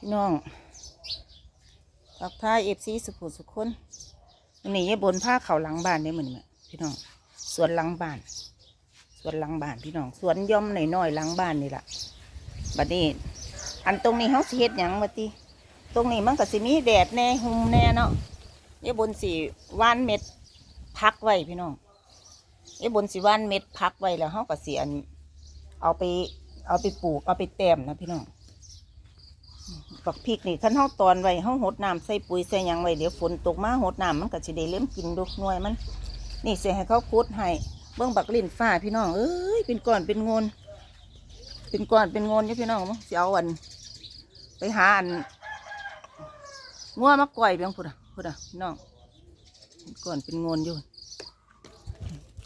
พี่น้องทักท้ายเอฟซีสุขุมสุขคนวันนี้ยายบนผ้าเขาหลังบ้านได้เหมือนไหมพี่น้องสวนหลังบ้านสวนหลังบ้านพี่น้องสวนย่อมหน่อยๆหลังบ้านนี่แหละบัดนี้อันตรงนี้เขาสิเฮ็ดหยังวะติตรงนี้มันก็สิมีแดดแน่หุมแน่เนาะยายบนสิว่านเม็ดพักไว้พี่น้องยายบนสิว่านเม็ดพักไว้แล้วเขาก็สิอันเอาไปเอาไปปลูกเอาไปแต้มนะพี่น้อง บักพริกนี่ขั้นเฮาตอนไว้เฮาหดน้ำใส่ปุ๋ยใส่หยังไว้เดี๋ยวฝนตกมาหดน้ำมันก็สิได้เลี้ยมกินดูหน่วยมัน นี่เสียให้เขาคุดให้เบื้องบักลิ้นฟ้าพี่น้องเอ้ยเป็นก้อนเป็นงนเป็นก้อนเป็นงนอยู่พี่น้องมั้งสิเอาอัน ไปหาอันงัวมาก่อยเพียงพุ่นอะพุ่นอะพี่น้องเป็นก้อนเป็นงนอยู่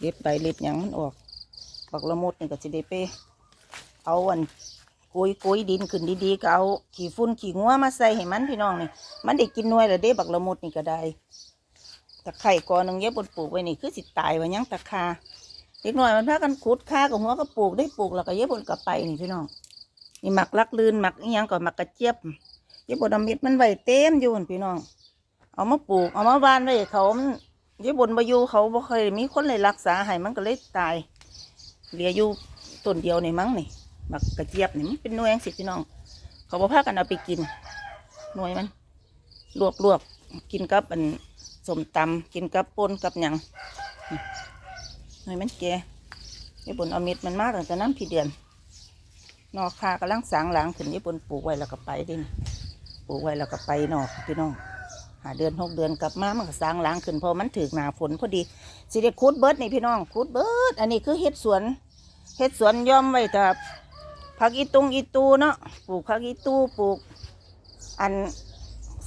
เล็บใบเล็บหยังมันออกบักละมุดนี่ก็สิได้ไปเอาอัน กุยกุยดินขึ้นดีๆก็เอาขี้ฝุ่นขี้งัวมาใส่ให้มันพี่น้องนี่มันได้กินน่วยแล้วเด้บักละมุดนี่ก็ได้ตะไคร่กอนึงเย็บบนปลูกไว้นี่คือสิตายว่ายังตะคาเด็กน้อยมันพากันขุดค่ากับหัวก็ปลูกได้ปลูกแล้วก็เย็บบนกับไปนี่พี่น้องนี่หมักลักลื่นหมักอีหยังก็หมักกระเจี๊ยบเย็บบนอม็ดมันไว้เต็มอยู่พี่น้อง เอามาปลูกเอามาบานไว้เขาเย็บบนบาอยู่เขาบ่เคยมีคนเลยรักษาให้มันก็เลยตายเหลืออยู่ต้นเดียวนี่มั้งนี่ บักกระเจี๊ยบนี่มันเป็นหน่วยังสิพี่น้อง เขาบอกพากันเอาไปกินหน่วยมัน ลวกลวกกินกับอันสมตำกินกับปนกับหยังนี่หน่วยมันแก่ญี่ปุ่นเอาเม็ดมันมากตั้งแต่น้ำพี่เดือนนอกคากำลังสางหลังขึ้นญี่ปุ่นปลูกไว้แล้วก็ไปดินปลูกไว้แล้วก็ไปนอกพี่น้องหาเดือนหกเดือนกลับมามันก็สางหลังขึ้นพอมันถึกหนาฝนพอดีสิเด็คูดเบิร์ดนี่พี่น้องคูดเบิร์ดอันนี้คือเฮ็ดสวนเฮ็ดสวนย่อมไว้แต่ ผักอีตุงอีตูเนาะปลูกผักอีตูปลูก อัน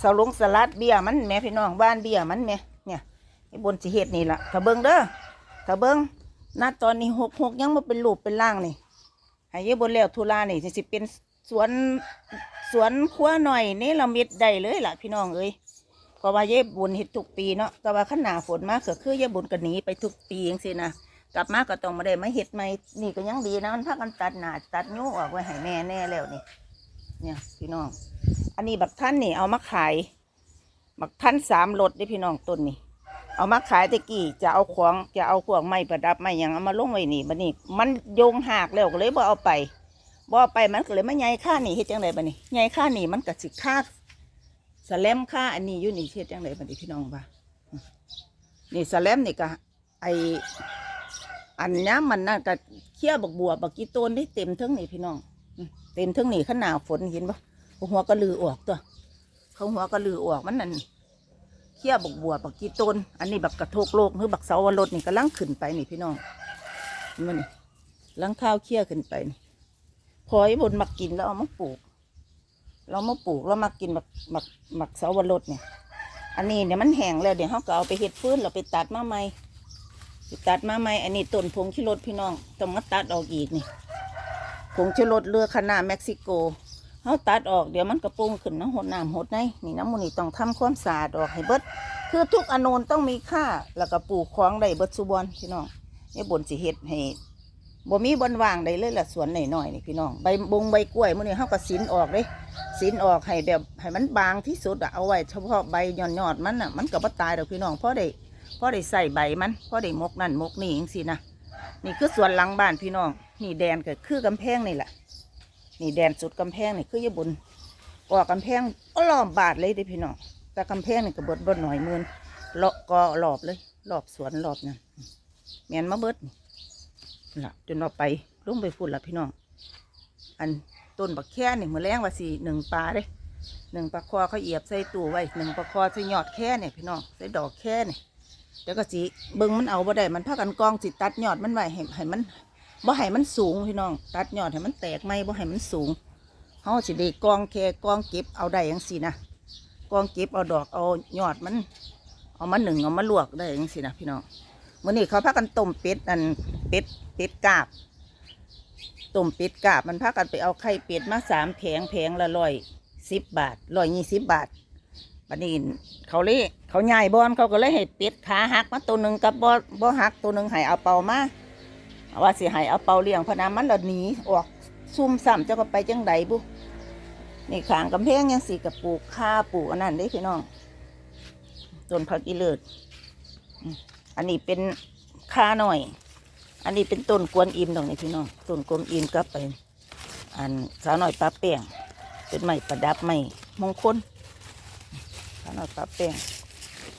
สลงสลัดเบี้ยมันแม่พี่น้องบ้านเบี้ยมันแม่เนี่ยไอ้บนสิเฮ็ดนี่ล่ะถ้าเบิ่งเด้อถ้าเบิ่งณตอนนี้หกหกยังมาเป็นรูปเป็นร่างนี่ให้ยายบนแล้วทุลานี่สิสิเป็นสวนสวนครัวหน่อยนี่เราเม็ดได้เลยล่ะพี่น้องเอ้ยเพราะว่ายายบนเฮ็ดทุกปีเนาะแต่ว่าขันหนาฝนมาก็คือยายบนก็หนีไปทุกปีจังซี่นะ กลับมาก็ต้องมาได้มาเห็ดใหม่นี่ก็ยังดีนะมันพากันตัดหนาตัดนิ้วออกไว้ให้แม่แน่แล้วนี่ เนี่ยพี่น้อง อันนี้บักท่านนี่เอามาขาย บักท่านสามรถได้พี่น้องต้นนี่เอามาขายตะกี้จะเอาของจะเอาขวงไม้ประดับไม้ยังเอามาลงไว้นี่บัดนี้ มันโยงหักแล้วก็เลยบ่เอาไปบ่เอาไปมันก็เลยมาใหญ่ค่านี่เฮ็ดจังไดบัดนี้ใหญ่ค่านี่มันก็สิค่าสแลมค่าอันนี้อยู่นี่เฮ็ดจังไดบัดนี้พี่น้องว่านี่สแลมนี่ก็ไอ อันนี้มันน่าจะเคี่ยวบักบัวบักกีโตนได้เต็มทั้งนี่พี่น้องเต็มทั้งนี่ขนาดฝนเห็นปะหัวกระลือออกตัวเขาหัวกระลือออกมันนั่นเคี่ยวบักบัวบักกีโตนอันนี้บักกระโทกโลกหรือบักเสาวรสนี่กำลังขึ้นไปนี่พี่น้องมันนี่ลังข้าวเคี่ยวขึ้นไปนี่พอยบนมักกินแล้วเอามาปลูก เรามาปลูกแล้วมากินบักบักบักเสาวรสเนี่ย อันนี้เนี่ยมันแห้งแล้วเดี๋ยวเขาก็เอาไปเห็ดฟื้นเราไปตัดมาใหม่ ตัดมาใหม่อันนี้ต้นผงชิรสพี่น้องต้องมาตัดออกอีกนี่ผงชิรสเรือคณะเม็กซิโกเขาตัดออกเดี๋ยวมันกระปุงขึ้นน้ำหดน้ำหดในนี่น้ำมูนี่ต้องทำความสะอาดออกให้เบิด คือทุกอนูนต้องมีค่าแล้วก็ปลูกของได้เบิดสุบอนพี่น้องนี่บนสิเฮ็ดให้บ่มีบนว่างได้เลยละสวนหน่อยๆนี่พี่น้องใบบงใบกล้วยมูนี่เขาก็สินออกเลยสินออกให้แบบให้มันบางที่สุดอะเอาไว้เฉพาะใบหย่อนๆมันอะมันก็บ่ตายดอกพี่น้องเพราะได้ พอได้ใส่ใบมันพอได้มกนั่นมกนี่เองสินะนี่คือสวนหลังบ้านพี่น้อง นี่แดนก็คือกำแพงนี่แหละนี่แดนสุดกำแพงนี่คือยบนก่อกำแพงก็ล้อมบาดเลยเด้พี่น้องแต่กำแพงนี่ก็เบิดบดหน่อยมืนเลาะก็รอบเลยรอบสวนรอบนั่นแมนมาเบิดนี่ล่ะจนเราไปลุ่มไปฝุ่นละพี่น้อง อันต้นบักแค่นี่มือแรงว่าสี่หนึ่งปลาเด้หนึ่งปลาคอเขาเหยียบใส่ตู้ไว้หนึ่งปลาคอใส่ยอดแค่เนี่ยพี่น้องใส่ดอกแค่เนี่ย เดี๋ยวก็สิเบิ่งมันเอาบ่ได้มันพากันกองสิตัดยอดมันไว้ให้ให้มันบ่ให้มันสูงพี่น้อง ตัดยอดให้มันแตกไม่บ่ให้มันสูงเฮาสิได้กองแค่กองเก็บเอาได้จังซี่นะกองเก็บเอาดอกเอายอดมัน เอามาหนึ่งเอามาลวกได้จังซี่นะพี่น้องมื้อนี้เขาพากันต้มเป็ดอันเป็ดเป็ดกาบต้มเป็ดกาบมันพากันไปเอาไข่เป็ดมาสามแผงแผงละร้อยสิบบาทร้อยยี่สิบบาท บัดนี้เขาเลยเขาใหญ่บอนเขาก็เลยให้เป็ดขาหักมาตัวหนึ่งกับบ่บ่หักตัวหนึ่งให้เอาเป่ามาว่าสิให้เอาเป่าเลี้ยงพนามันแล้วหนีออกซุ่มซ้ำเจ้าก็ไปจังใดบุนี่ขางกำแพงยังสีกับปลูกข้าปลูกอันนั้นได้พี่น้องต้นผักอีเลิศอันนี้เป็นข้าหน่อย อันนี้เป็นต้นกวนอิมตรงนี้พี่น้องต้นกวนอิมก็ไปอันสาวหน่อยปลาแป้งเป็นไม้ประดับไม้มงคล สาวหน่อยปลาแป้ง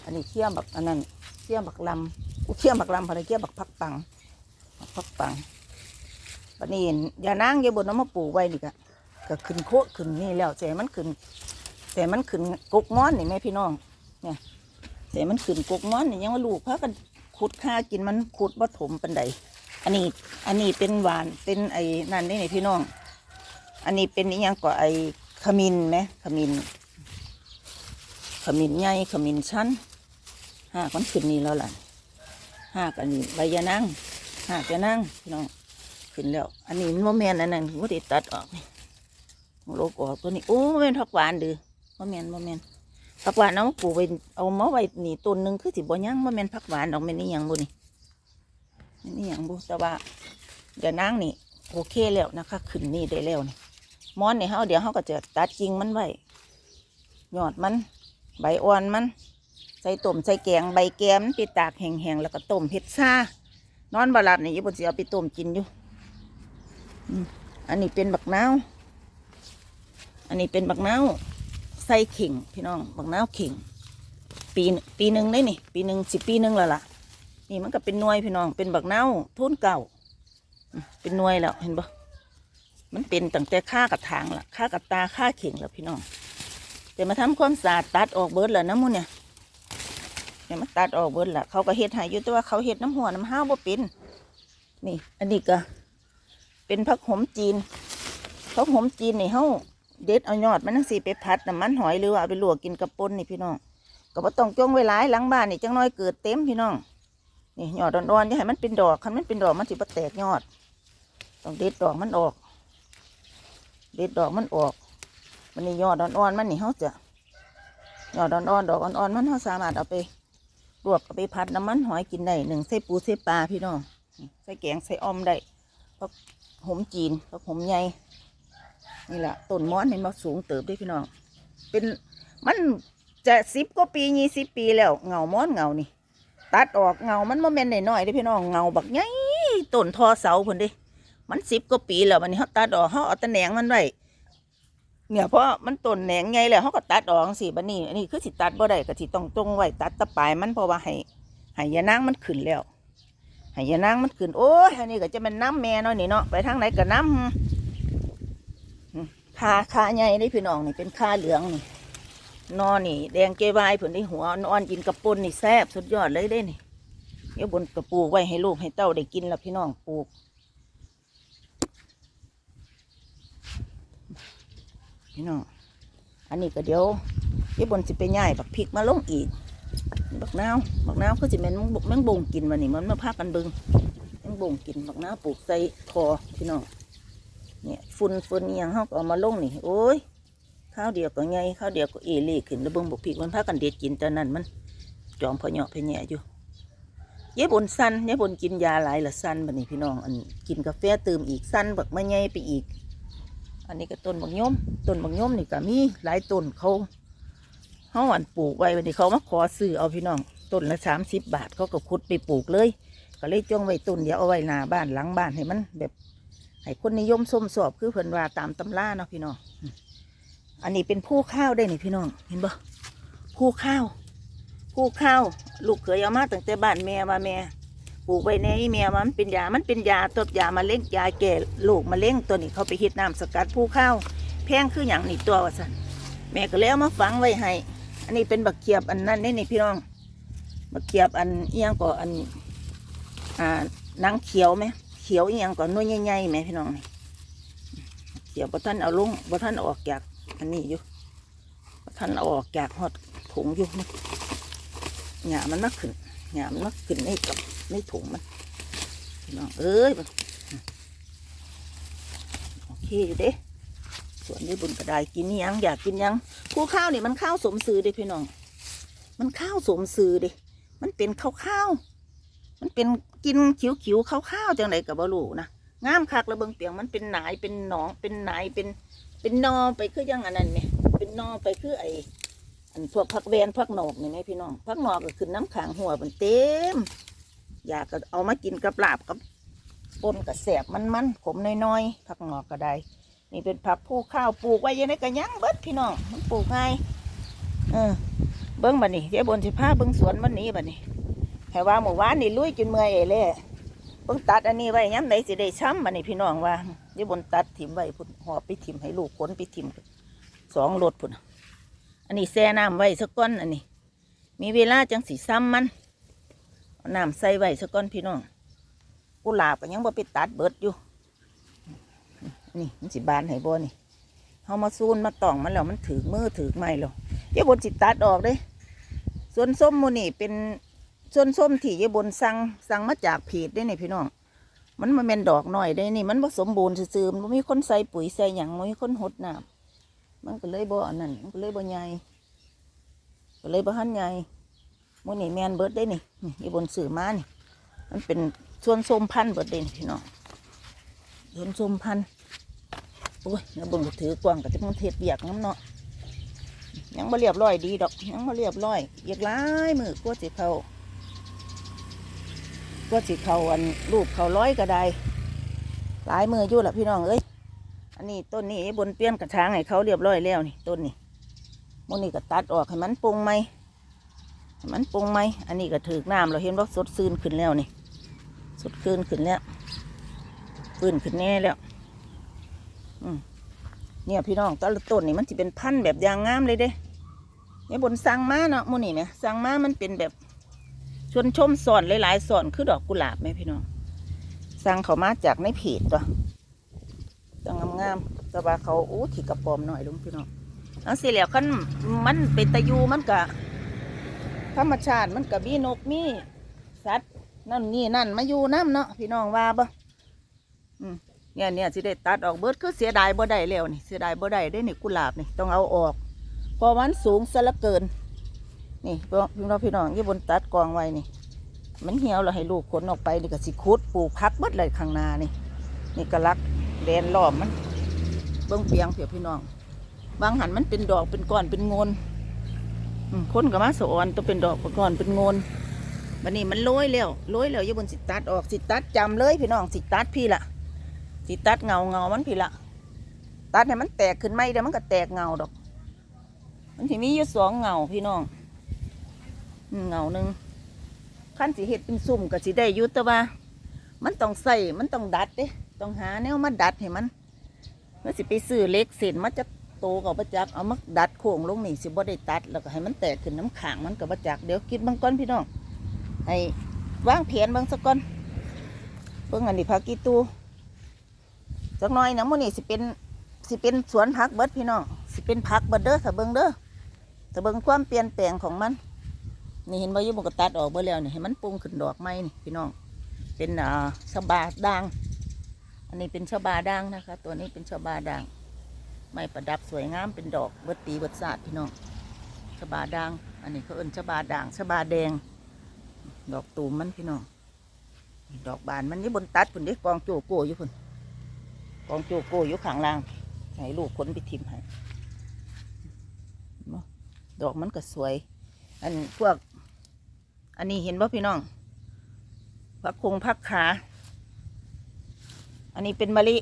อันนี้เขี้ยมบักอันนั้นเขี้ยมบักลำอุเขี้ยมบักลำพอดีเขี้ยมบักพักปังพักปังบัดนี้ยานางอยาบนน้ำมาปูไว้นี่กะก็ขึ้นโคขึ้นนี่แล้วแต่มันขึ้น แต่มันขึ้นกกม้อนนี่แม่พี่น้อง เนี่ยแต่มันขึ้นกกม้อนนี่ยังว่าลูกพากันขุดค่ากินมันขุดบ่ถมปันใดอันนี้ อันนี้เป็นหวานเป็นไอ้นั่นได้นี่พี่น้อง อันนี้เป็นอีหยังก็ไอ้ขมินไหมขมิน ขมินใหญ่ขมินชั้นห้าคนขึ้นนี่แล้วล่ะห้ากันนี่ใบยานั่งห้าจะนั่งพี่น้องขึ้นแล้ว อันนี้มันโมเมนอันนั้นว่าได้ตัดออกนี่โลกออกตัวนี้โอ้โมเมนผักหวานดือโมเมนโมเมนผักหวานเอาปลูกไว้เอามาไว้นี่ต้นหนึ่งคือสิบ่ยังโมเมนผักหวานดอกแม่นนี่ยังบุนี่แม่นนี่ยังบุแต่ว่าเดี๋ยวนั่งนี่โอเคแล้วนะคะขึ้นนี่ได้แล้วนี่มอนนี่เฮาเดี๋ยวเฮาก็จะตัดกิ่งมันไว้ยอดมัน ใบอ่อนมัน ใส่ต้มใส่แกงใบแกมนไปตากแห้งๆแล้วก็ต้มเผ็ดซ่านอนบาลับนี่อยี่บนสิเอาไปต้มกินอยู่อันนี้เป็นบักนาวอันนี้เป็นบักนาวใส่เข่งพี่น้องบักนาวเข่งปีปีหนึ่งได้นี่ปีหนึ่งสิปีหนึ่งแล้วล่ะ นี่มันก็เป็นน่วยพี่น้องเป็นบักนาวทุนเก่า เป็นน่วยแล้วเห็นปะมันเป็นตั้งแต่ข้ากับทางละข้ากับตาข้าเข่งแล้วพี่น้อง เดี๋ยวมาทำความสะอาดตัดออกเบิดแล้วนะมูเนี่ยเดี๋ยวมาตัดออกเบิดละเขาก็เฮ็ดให้อยู่แต่ว่าเขาเฮ็ดน้ำหัวน้ำห้าวบ่เป็นนี่อันนี้ก็เป็นผักหอมจีนผักหอมจีนนี่เฮาเด็ดเอายอดมันทั้งสี่ไปผัดน้ำมันหอยหรือว่าเอาไปลวกกินกับป่นนี่พี่น้องก็บ่ต้องจ้องไว้หลายหลังบ้านนี่จังน้อยเกิดเต็มพี่น้องนี่ยอดอ่อนๆอย่าให้มันเป็นดอกคันมันเป็นดอกมันสิบ่แตกยอด ต้องเด็ดดอกมันออก เด็ดดอกมันออก มันนี่ยอดอ่อนๆมันนี่เขาจะยอดอ่อนๆดอกอ่อนๆมันเขาสามารถเอาไปลวกเอาไปผัดน้ำมันหอยกินได้หนึ่งใส่ปูใส่ปลาพี่น้องใส่แกงใส่อมได้พักหอมจีนพักหอมใหญ่นี่แหละต้นม้อนนี่มาสูงเติบได้พี่น้องเป็นมันจะสิบกว่าปียี่สิบปีแล้วเงาม้อนเงานี่ ตัดออกเงามันโมเมนต์น้อยๆได้พี่น้องเงาบักใหญ่ต้นทอเสาพิ่นดิมันสิบกว่าปีแล้ววันนี้เขาตัดออกเขาเอาตะแหนงมันไว้ เนี่ยเพราะมันต้นแหนงไงแล้วเขาก็ตัดออกสิบันนี้อันนี้คือสิตัดบ่ได้ก็สิต้องตรงไว้ตัดตะปลายมันเพราะว่าให้ให้ยานางมันขึ้นแล้วให้ยานางมันขึ้นโอ้ยอันนี้ก็จะเป็นน้ำแม่เนาะนี่เนาะไปทางไหนก็น้ำคาคาใหญ่นี่พี่น้องนี่เป็นคาเหลืองนี่นอนนี่ แดงเกวายผลในหัวนอนกินกระปุนนี่แซ่บสุดยอดเลยเด้นี่เดี๋ยวบนกระปูกไว้ให้ลูกให้เต้าได้กินแล้วพี่น้องปลูก พี่น้องอันนี้ก็เดี๋ยวเดี๋ยวบนสิไปย่ายบักพริกมาลงอีก บักนาวบักนาวคือสิแมนแมงบแมงบงกินวันนี้มันมาพากันบิงแมงบงกินบักนาวปลูกใส่คอพี่น้องเนี่ยฝุ่นฝุ่นอหยังเขาก็เอามาลงนี่โอ้ยข้าวเดียวก็ไงข้าวเดียวก็เอเล่ขึ้นแล้วเบิ่งบักพริกมันพากันเด็ดกินแตอนนั้นมัน จอมพอเหยาะพอแหน่อยู่ยายบนสั้นยายบนกินยาหลายละสั้นบัดนี้พี่น้องอันกินกาแฟเติมอีกสั้นบักมาไงไปอีก อันนี้ก็ต้นบักย่อมต้นบักย่อมนี่ก็มีหลายต้นเขาเขาอันปลูกไว้วันนี้เขามาขอซื้อเอาพี่น้องต้นละสามสิบบาทเขาก็ขุดไปปลูกเลย ก็เลยจ้องไว้ต้นเดียวเอาไว้หน้าบ้านหลังบ้านให้มันแบบให้คนนิยมส้มสอบคือเพิ่นว่าตามตำราเนาะพี่น้องอันนี้เป็นผู้ข้าวได้นี่พี่น้องเห็นบ่ผู้ข้าวผู้ข้าวลูกเคยเอามาตั้งแต่บ้านแม่มาแม่ ปลูกไว้ในแม่ว่ามันเป็นยา มันเป็นยาตบยามาเล่งยาแก่โรคมาเล่งตัวนี้เขาไปเฮ็ดน้ำสกัดผู้ข้าวแพงคืออย่างนี่ตัวว่าสันแม่ก็เลยเอามาฝังไว้ให้ อันนี้เป็นบักเขียบอันนั้นนี่นี่พี่น้องบักเขียบอันเอียงก็อันอ่านังเขียวไหมเขียวเอียงก็น้อยใหญ่ๆไหมพี่น้องนี่เขียวบ่ท่านเอาลงบ่ท่านออกจากอันนี้อยู่บ่ท่านเอาออกจากหอดถุงอยู่นี่หญ้ามันมาขึ้นหญ้ามันมาขึ้นในกับ ในถุงมันพี่น้องเอ้ยโอเคอยู่เด้ส่วนนี้บุญกระไดกินยังอยากกินยังคู่ข้าวนี่มันข้าวสมซื้อเด้พี่น้อง มันข้าวสมซื้อเด้มันเป็นข้าวข้าวมันเป็นกินขิวขิวข้าวข้าวจังไรกับบลูนะงามคักระเบิงเปียงมันเป็นหนายเป็นหนองเป็นหนายเป็น เป็นนอไปคือยังอันนั้นเนี่ยเป็นนอไปคือไออันพวกผักแวนผักหนอกนี่ไหมพี่น้องผักหนอกก็คือน้ำขางหัวมันเต็ม อยากก็เอามากินกับลาบกับปนกับแสบมันๆขมน้อยๆผักหนอกก็ได้นี่เป็นผักผู้ข้าวปลูกไว้ยังไงก็ยังเบิดพี่น้องมันปลูกง่ายเออเบิ้งบัดนี้เดี๋ยวบนสิพาเบิ้งสวนมันนี้บัดนี้ให้ว่าหมู่บ้านนี่ลุยจนเมื่อยเอเล่เบิ้งตัดอันนี้ไว้ย้ำไหนสิได้ช้ำบัดนี้พี่น้องว่าเดี๋ยวบนตัดถิ่มไว้พุ่นหอบไปถิ่มให้ลูกขนไปถิ่มสองรถพุ่นอันนี้แช่น้ำไว้สักก้อนอันนี้ มีเวลาจังสีซ้ำมัน น้ำใส่ไว้สักก้อนพี่น้องกุหลาบก็ยังบ่ไปตัดเบิดอยู่ นี่มันสิบานให้บ่นี่เฮามาซูนมาตองมันแล้วมันถือมือถือไม้แล้วเยบนสิตัดออกเด้ส่วนส้มโมนี่เป็นส่วนส้มที่เยบนสั่งสั่งมาจากเพจได้นี่พี่น้อง มันมาเป็นดอกหน่อยได้นี่ มันผสมบูรณ์ซื่อมันมีคนใส่ปุ๋ยใส่หยังมีคนหดน้ำมันก็เลยบ่อนนั้นมันก็เลยบ่ใหญ่ก็เลยบ่หันใหญ่ โมนี่แมนเบิร์ดได้นี่นี่เยายบนซื้อมานี่ มันเป็นส่วนส้มพันเบิร์ดเด้นี่พี่น้องส่วนส้มพันโอ้ยเยายบนก็ถือกว้างก็จะมันเทศเบียกน้ำเนาะยังมาเรียบร้อยดีดอก ยังมาเรียบร้อยเอีกหลายมือกลัวสิเขากลัวสิเขาอันรูปเขาร้อยก็ได้หลายมืออยู่ละพี่น้องเอ้ยอันนี้ต้นนี้บนเปลี่ยนกระถางให้เขาเรียบร้อยแล้วนี่ต้นนี้มนนี่ก็ตัดออกให้มันปรุงไหม มันปรุงไหมอันนี้ก็ถือน้ำเราเห็นว่าสดซื่นขึ้นแล้วนี่ สดขึ้นขึ้นแล้วฟื้นขึ้นแน่แล้วอืมเนี่ยพี่น้องต่ละต้นนี่มันจะเป็นพันธุ์แบบยางงามเลยเด้เนี่ยบนสังมาเนาะมูนี่ไหมสังมามันเป็นแบบชวนชมสอนหลายๆสอนคือดอกกุหลาบไหมพี่น้องสังเขามาจากในเพจตัวจังงามๆแต่ว่าเขาอู้ถี่กระปอมหน่อยลุงพี่น้องอันสิแล้วคันมันเป็นตะยูมันกะ ธรรมชาติมันกะมีนกมีสัตว์นั่นนี่นั่นมาอยู่น้ำเนาะพี่น้องว่าบ่อืมเนี่ยเนี่ยสิได้ตัดออกเบิดคือเสียดายบ่ได้แล้วนี่เสียดายบ่ได้ได้นี่กุหลาบนี่ต้องเอาออกเพราะมันสูงซะละเกิน นี่พี่น้องพี่น้องยี่บนตัดกองไว้นี่ มันเหี่ยวแล้วให้ลูกขนออกไปนี่ก็สิคุดปลูกพักเบิดเลยข้างหน้านี่ นี่ก็ลักแดนล้อมมันเบิ้งเปียงเพียพี่น้องบางหันมันเป็นดอกเป็นก้อนเป็นงน คนก็มาสอนต้องเป็นดอกก้อนเป็นงนบันนี้มันโรยแล้วโรยแล้วยี่บนสิตัดออกสิตัดจำเลยพี่น้องสิตัดพี่ละสิตัดเงาเงามันพี่ละตัดให้มันแตกขึ้นไม่เดี๋ยวมันก็แตกเงาดอก มันสิมีอยู่สองเงาพี่น้องเงาหนึ่งขั้นสิเห็ดเป็นซุ่มก็สิได้ยุแต่ว่า มันต้องใส่มันต้องดัดเด้ต้องหาแนวมาดัดให้มันเมื่อสิไปซื้อเล็กเศษมันจะ ตกับประจักเอามาดัดโค้งลงนี่สิบ่ได้ตัด แล้วก็ให้มันแตกขึ้นน้ำขางมันกับประจักเดี๋ยวคิดบางก้อนพี่น้องให้วางแผนบางสักก้อนเบิ่งอันนี้พักกี่ตูจักน่อยนะมื้อนี้สิเป็นสิเป็นสวนผักเบิดพี่น้องสิเป็นผักเบิดเด้อถ้าเบิ่งเด้อถ้าเบิ่งความเปลี่ยนแปลงของมัน นี่เห็นบ่อยู่บกตัดออกเบิดแล้วนี่ให้มันปรุงขึ้นดอกไม้นี่พี่น้องเป็นอ่าชบาด่าง อันนี้เป็นชบาด่างนะคะ ตัวนี้เป็นชบาด่าง ไม้ประดับสวยงามเป็นดอกเบิดปีเบิดศาสตร์พี่น้องชะบาด่าง อันนี้เขาเอิ้นชะบาด่างชะบาแดง ดอกตูมมันพี่น้อง ดอกบานมันนี่บนตัดพุ่นเด้กองโจโก้อยู่พุ่นกองโจโก้อยู่ข้างล่างให้ลูกคนไปทิมให้ดอกมันก็สวย อันพวก อันนี้เห็นป่พี่น้องผักคงผักขา อันนี้เป็นมะลิ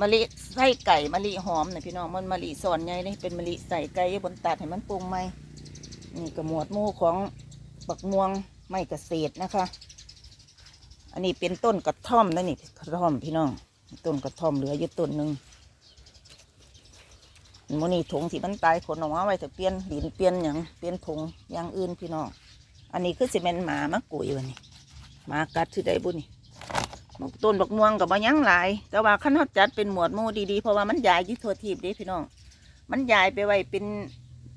มะลิไส้ไก่มะลิหอมนะพี่น้องมันมะลิสอนใหญ่เลยเป็นมะลิใส่ไก่บนตัดให้มันปรุงไหมนี่กระหมวดมู่ของปักม่วงไม้เกษตรนะคะ อันนี้เป็นต้นกระท่อมนะนี่กระท่อมพี่น้องต้นกระท่อมเหลืออยู่ต้นหนึ่งโมนี่ถุงที่มันตายขนออกมาไว้แต่เปลี่ยนดินเปลี่ยนอย่างเปลี่ยนถุงอย่างอื่นพี่น้องอันนี้คือสิเป็นหมามากุยวันนี้หมากัดที่ใดบุนี่ ต้นบักม่วงกับบะยังหลาย แต่ว่าขั้นเขาจัดเป็นหมวดหมู่ดีๆเพราะว่ามันใหญ่ยี่ทัวทีบเด้พี่น้อง มันใหญ่ไปไว้เป็น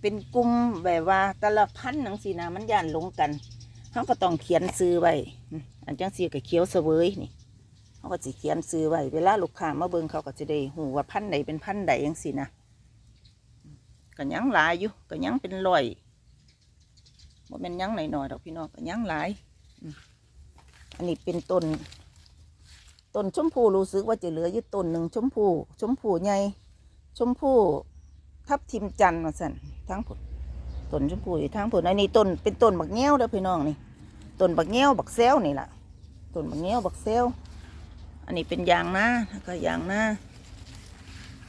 เป็นกลุ่มแบบว่าแต่ละพันธุ์หนังสีนะมันย่านลงกันเขาก็ต้องเขียนซื้อไว้อันจังสีกับเขียวเสวยนี่เขาก็สิเขียนซื้อไว้เวลาลูกค้ามาเบิ่งเขาก็จะได้หูว่าพันธุ์ใดเป็นพันธุ์ใดยังสินะก็ยังหลายอยู่ก็ยังเป็นร้อยว่เป็นยังหน่อยๆดอกพี่น้องก็ยังหลายอันนี้เป็นต้น ต้นชมพูรู้สึกว่าจะเหลืออยู่ต้นหนึ่งชมพู ชมพูใหญ่ชมพูทับทิมจันทร์มาสั่นทั้งผลต้นชมพูอยู่ทั้งผลอันนี้ต้นเป็นต้นบักแง้วเด้อพี่น้องนี่ต้นบักแง้วบักแซวนี่แหละต้นบักแง้วบักแซวอันนี้เป็นยางนาแล้วก็ยางนา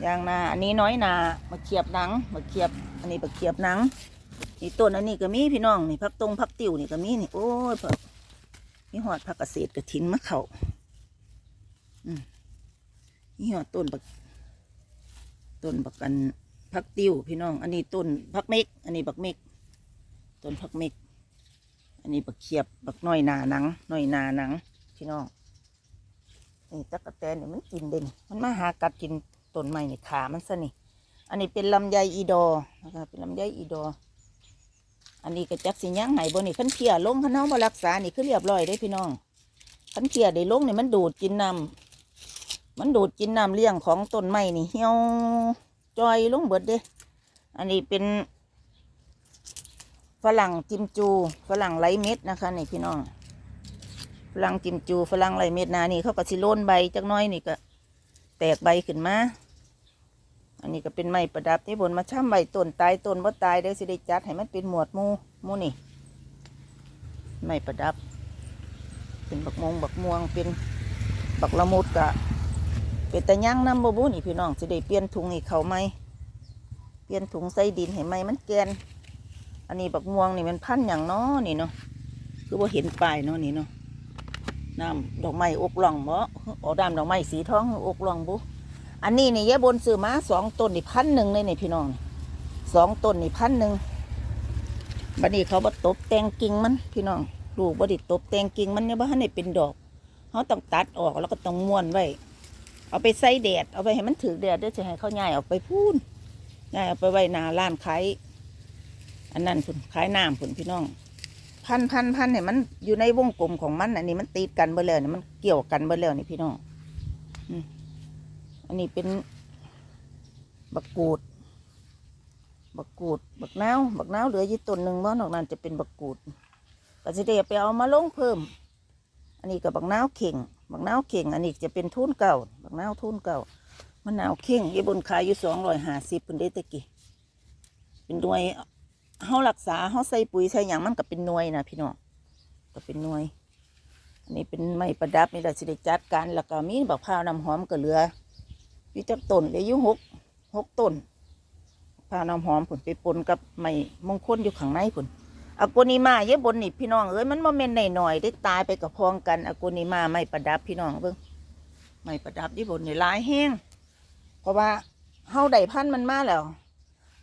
ยางนาอันนี้น้อยนามาเขียบหนังมาเขียบ อันนี้มาเขียบหนังนี่ต้นอันนี้ก็มีพี่น้องนี่พักตรงพักติวนี่ก็มีนี่โอ้ยผักมีหอดผักเกษตรกระถินมะเขาอืม นี่หอต้นบักต้นบักกันพักติ้วพี่น้อง อันนี้ต้นพักเม็ก อันนี้บักเม็ก ต้นพักเม็ก อันนี้บักเขียบบักน้อยนาหนังน้อยนาหนัง พี่น้องนี่ตะกะแตนเนี่ยมันกินเด่นมันมาหากัดกินต้นไม้นี่ขามันซะนี่ อันนี้เป็นลำไยอีดอนะคะเป็นลำไยอีดอ อันนี้ก็จักสิย่างไหนบ่นี่ขั้นเพียลงขั้นเฮาบ่รักษานี่คือเรียบร้อยได้พี่น้องขั้นเพียได้ลงเนี่ยมันดูดกินน้ำ มันดูดกินน้ำเลี้ยงของต้นไม้นี่เหี่ยวจอยลงเบิดเด้ อันนี้เป็นฝรั่งจิมจูฝรั่งไรเม็ดนะคะนี่พี่น้องฝรั่งจิมจูฝรั่งไรเม็ดนานี่เขาก็สิโลนใบจักน้อยนี่ก็ แตกใบขึ้นมาอันนี้ก็เป็นไม้ประดับที่บนมาช่ำใบต้นตายต้นบ่ตายเดี๋ยวสิได้จัดให้มันเป็นหมวดมูมูนี่ไม้ประดับ เป็นบักมงบักม่วงเป็นบักละมุดกะ เป็นตะย่างน้ำบบูนี่พี่น้องจะได้เปลี่ยนถุงให้เขาไหมเปลี่ยนถุงใส่ดินให้ไหมมันแกน อันนี้บักม่วงนี่มันพันอย่างน้อนี่เนาะคือว่าเห็นปลายเนาะนี่เนาะน้ำดอกไม้อกหล่องบ่ออดำดอกไม้สีทองอกหล่องบุอันนี้นี่ยายบนซื้อมาสองต้นนี่พันหนึ่งเลยนี่พี่น้องสองต้นนี่พันหนึ่งบัดนี้เขาบ่ตบแตงกิ่งมันพี่น้องลูกบ่ได้ตบแตงกิ่งมันเนี่ยบ่ให้เป็นดอกเขาต้องตัดออกแล้วก็ต้องม้วนไว้ เอาไปใส่แดด เอาไปให้มันถือแดดเดี๋ยวจะให้เขาย่ายออกไปพูนย่ายเอาไปไว้นาร้านขายอันนั้นผุนขายน้ำผุนพี่น้อง พันพันพันเนี่ยมันอยู่ในวงกลมของมัน อันนี้มันติดกันเบอแล้วนี่มันเกี่ยวกันเบอแล้วนี่พี่น้องอันนี้เป็นบักกูด บักกูด บักนาวบักนาวเหลืออยู่ต้นหนึ่งบ่นอกนั้นจะเป็นบักกูดก็จะได้ไปเอามาลงเพิ่ม อันนี้กับบักนาวเข่ง บักนาวเข่งอันนี้จะเป็นทุนเก่าบักนาวทุนเก่ามะนาวเข่งยี่บนขายอยู่สองร้อยห้าสิบเป็นเดตะกี้เป็นหน่วยเฮารักษาเฮาใส่ปุ๋ยใส่หยังมันก็เป็นหน่วยนะพี่น้องก็เป็นหน่วย อันนี้เป็นไม้ประดับนี่แหละสิได้จัดการแล้วก็มีบักพร้าวน้ำหอมก็เหลืออยู่จักต้นเหลืออยู่หกหกต้นพาน้ำหอมผลไปปนกับไม้มงคลอยู่ข้างในผล อากูนิมาเยอะบนนี่พี่น้องเอ้ยมันโมเมนต์หน่อยๆได้ตายไปกับพองกันอากูนิมาไม่ประดับพี่น้องเบิ่งไม่ประดับยี่บนนี่ลายแห้งเพราะว่าเฮาได้พันธุ์มันมาแล้ว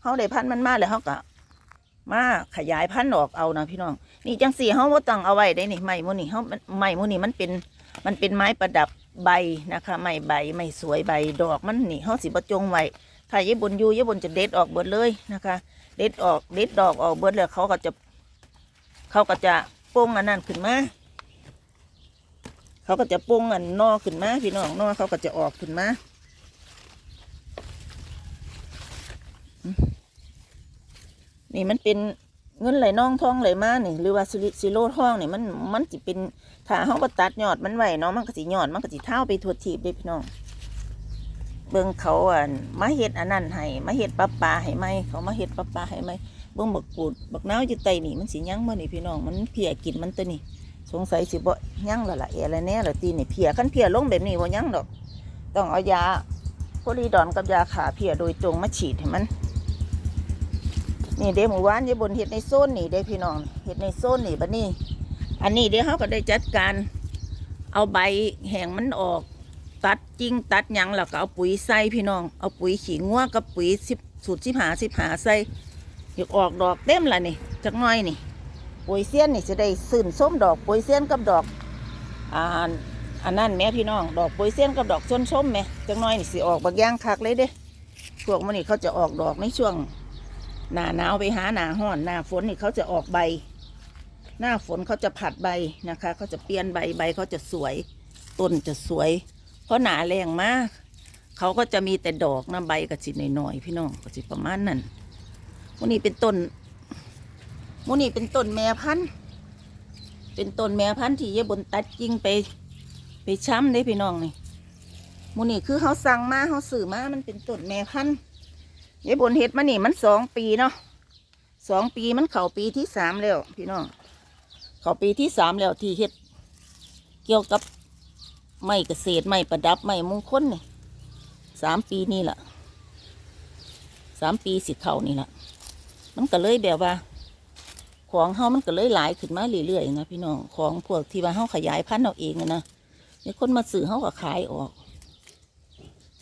เฮาได้พันธุ์มันมาแล้วเฮาก็มาขยายพันธุ์ออกเอานะพี่น้อง นี่จังสี่เฮาบ่ต้องเอาไว้ได้นี่ไม้หมูนี่เฮาไม้หมูนี่มันเป็นมันเป็นไม้ประดับใบนะคะไม้ใบไม้สวยใบดอกมันนี่เฮาสิบ่จงไว้ถ้ายี่บนอยู่ยี่บนจะเด็ดออกเบิดเลยนะคะ เด็ดออกเด็ดดอกออกเบิดแล้วเขาก็จะ เขาก็จะโป้งอันนั้นขึ้นมาเขาก็จะโป้งอันนอขึ้นมาพี่น้องนอเขาก็จะออกขึ้นมานี่มันเป็นเงินไหลน่องทองไหลมานี่หรือว่าซิลิซิโลทองนี่มันมันจะเป็นถ้าเขาก็ตัดยอดมันไหวเนาะมันก็สิยอดมันก็สิเท่าไปทั่วทีบเด้พี่น้อง เบิ่งเขาอะมาเฮ็ดอันนั้นให้มาเฮ็ดปลาปลาให้ไหมเขามาเฮ็ดปลาปลาให้ไหมเบิ่งบักกูดบักนาวอยู่ไตนี่มันสิยังบ่นี่พี่น้องมันเพียกินมันตัวนี่สงสัยสิบ่ยังแล้วล่ะเอะไรแน่ละตีนี่เพียคันเพียลงแบบนี้บ่ยังดอก ต้องเอายาโพลีดอนกับยาขาเพียโดยตรงมาฉีดให้มัน นี่เด้หมู่บ้านยู่บนเฮ็ดในโซนนี่เด้พี่น้องเฮ็ดในโซนนี่บัดนี้ อันนี้เดี๋ยวเขาก็ได้จัดการ เอาใบแห้งมันออก จริงตัดยังแล้วก็เอาปุ๋ยใส่พี่น้อง เอาปุ๋ยขี้งัวกับปุ๋ยสิบสูตรสิบหาสิบหาใส่อยากออกดอกเต็มละนี่จักหน้อยนี่ปุ๋ยเสี้ยนนี่จะได้สื่นส้มดอกปุ๋ยเสี้ยนกับดอกอ่าอันนั้นแม่พี่น้อง ดอกปุ๋ยเสี้ยนกับดอกส้นส้มแม่จักหน้อยนี่สิออกบางย่างคักเลยเด้พวกมันนี่เขาจะออกดอกในช่วงหน้าหนาวไปหาหน้าห้อนหน้าฝนนี่เขาจะออกใบ หน้าฝนเขาจะผัดใบนะคะ เขาจะเปลี่ยนใบใบเขาจะสวยต้นจะสวย เพราะหนาแรงมาก เขาก็จะมีแต่ดอกนะใบก็สิหน่อยๆพี่น้องก็สิประมาณนั้นมูนี่เป็นต้นมูนี่เป็นต้นแม่พันธุ์เป็นต้นแม่พันธุ์ที่เยบนตัดจริงไป ไปช้ำเด้พี่น้องนี่มูนี่คือเขาสั่งมาเขาสื่อมามันเป็นต้นแม่พันธุ์ยายบนเฮ็ดมานี่มันสองปีเนาะสองปีมันเข้าปีที่สามแล้ว พี่น้องเข้าปีที่สามแล้วที่เฮ็ด เกี่ยวกับ ไม้เกษตรไม้ประดับไม้มงคลนี่สามปีนี่แหละสามปีสิเขานี่แหละมันก็เลยแบบว่า ของเฮามันก็เลยหลายขึ้นมาเรื่อยๆนะพี่น้องของพวกที่ว่าเฮาขยายพันธุ์เอาเองอะนะมีคนมาซื้อเฮาก็ขายออก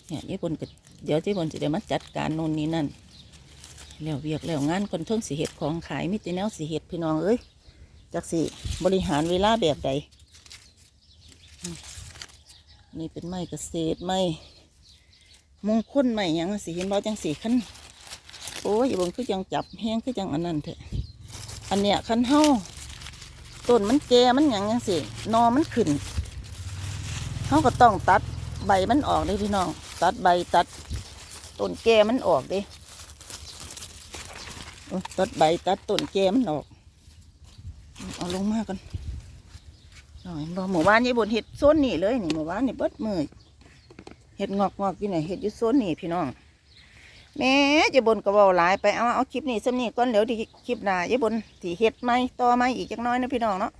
เนี่ยนี่คนก็เดี๋ยวที่คนจะได้มาจัดการโน่นนี่นั่นแล้วเวียกแล้วงานคนเทิงสิเฮ็ดของขายมิตรแนวสิเฮ็ดพี่น้องเอ้ยจักสิบริหารเวลาแบบใด นี่เป็นไม้เกษตรไม้มงคลไม้ยังสิเห็นบ่จังสีขั้นโอ้ยอย่าเบงคือจังจับแห้งคือจังอันนั้นเถอะอันเนี้ยขั้นเฮาต้นมันแก่มันหยังจังสินอมันขึ้นเฮาก็ต้องตัดใบมันออกเลยพี่น้อง ตัดใบตัดต้นแก่มันออกด้โอ้ตัดใบตัดต้นแก่มันออก เอาลงมากัน หน่อยบ่หมู่บ้านยายบุญเห็ดโซนนี่เลยนี่หมู่บ้านนี่เบิดมือเห็ดงอกงอกอยู่ไหนเห็ดอยู่โซนนี่พี่น้องแม่ยายบุญก็เว้าหลายไปเอาเอาคลิปนี้ซ้ำนี่ก่อนเดี๋ยวทีคลิปหน้ายายบุญที่เห็ดไหมต่อไหมอีกจักน้อยนะพี่น้องเนาะ